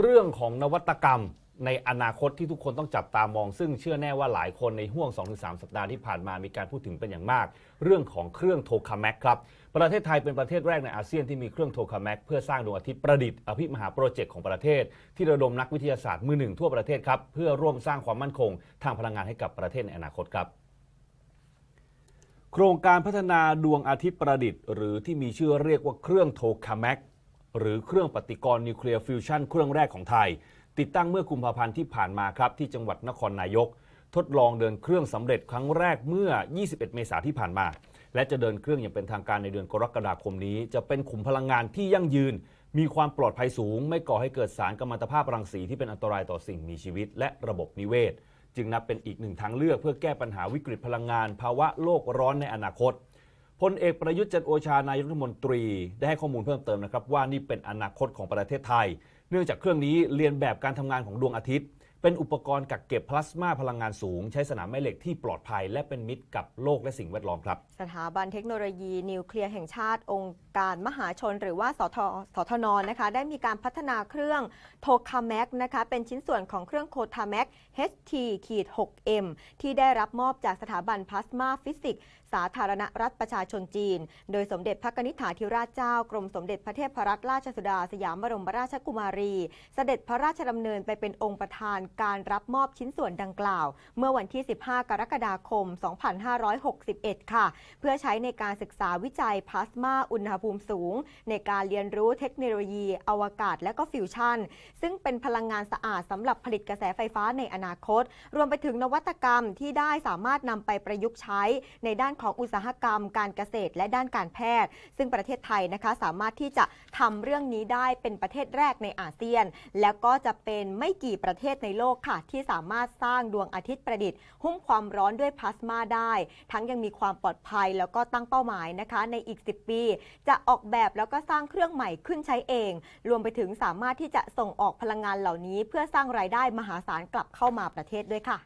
เรื่องของนวัตกรรมในอนาคตที่ทุกคนต้องจับตามอง ซึ่งเชื่อแน่ว่าหลายคนในห่วง 2-3 สัปดาห์ที่ผ่านมามีการพูดถึงเป็นอย่างมาก เรื่องของเครื่องโทคาแมกครับ ประเทศไทยเป็นประเทศแรกในอาเซียนที่มีเครื่องโทคาแมกเพื่อสร้างดวงอาทิตย์ประดิษฐ์อภิมหาโปรเจกต์ของประเทศ ที่ระดมนักวิทยาศาสตร์มือหนึ่งทั่วประเทศครับเพื่อร่วมสร้างความมั่นคง ทางพลังงานให้กับประเทศในอนาคตครับโครงการพัฒนาดวงอาทิตย์ประดิษฐ์ หรือที่มีชื่อเรียกว่าเครื่องโทคาแมก หรือเครื่องปฏิกรณ์นิวเคลียร์ฟิวชันเครื่องแรกของไทย ติดตั้งเมื่อกุมภาพันธ์ที่ผ่านมาครับ ที่จังหวัดนครนายก ทดลองเดินเครื่องสำเร็จครั้งแรกเมื่อ 21 เมษายนที่ผ่านมา และจะเดินเครื่องอย่างเป็นทางการในเดือนกรกฎาคมนี้ จะเป็นขุมพลังงานที่ยั่งยืน มีความปลอดภัยสูง ไม่ก่อให้เกิดสารกัมมันตภาพรังสีที่เป็นอันตรายต่อสิ่งมีชีวิต และระบบนิเวศ จึงนับเป็นอีกหนึ่งทางเลือกเพื่อแก้ปัญหาวิกฤตพลังงาน ภาวะโลกร้อนในอนาคต พลเอกประยุทธ์จันโอชานายกรัฐมนตรี ได้ให้ข้อมูลเพิ่มเติมนะครับว่านี่เป็นอนาคตของประเทศไทย เนื่องจากเครื่องนี้เรียนแบบการทำงานของดวงอาทิตย์ เป็นอุปกรณ์กักเก็บพลาสมาพลังงานสูง ใช้สนามแม่เหล็กที่ปลอดภัย และเป็นมิตรกับโลกและสิ่งแวดล้อมครับ สถาบันเทคโนโลยีนิวเคลียร์แห่งชาติองค์การมหาชน หรือว่าสทสทนนะคะได้มีการพัฒนาเครื่องโทคาแมกนะคะเป็นชิ้นส่วนของเครื่องโคทาแมก HT-6M ที่ได้รับมอบจากสถาบันพลาสมาฟิสิกส์สาธารณรัฐประชาชนจีน โดยสมเด็จพระนิษฐาธิราชเจ้ากรมสมเด็จพระเทพรัตนราชสุดาสยามบรมราชกุมารี เสด็จพระราชดำเนินไปเป็นองค์ประธานการรับมอบชิ้นส่วนดังกล่าว เมื่อวันที่ 15 กรกฎาคม 2561 ค่ะ เพื่อใช้ในการศึกษาวิจัยพลาสมาอุณหภูมิสูง ในการเรียนรู้เทคโนโลยี อวกาศและก็ฟิวชั่น ซึ่งเป็นพลังงานสะอาดสำหรับผลิตกระแสไฟฟ้าในอนาคต รวมไปถึงนวัตกรรมที่ได้สามารถนำไปประยุกต์ใช้ในด้านของอุตสาหกรรม การเกษตรและด้านการแพทย์ ซึ่งประเทศไทยนะคะสามารถที่จะทำเรื่องนี้ได้เป็นประเทศแรกในอาเซียน แล้วก็จะเป็นไม่กี่ประเทศในโลกค่ะ ที่สามารถสร้างดวงอาทิตย์ประดิษฐ์ หุ้มความร้อนด้วยพลาสมาได้ ทั้งยังมีความปลอดภัยแล้วก็ตั้งเป้าหมายนะคะ ในอีก 10 ปี จะออกแบบแล้วก็สร้างเครื่องใหม่ขึ้นใช้เอง รวมไปถึงสามารถที่จะส่งออกพลังงานเหล่านี้ เพื่อสร้างรายได้มหาศาลกลับเข้ามาประเทศด้วยค่ะ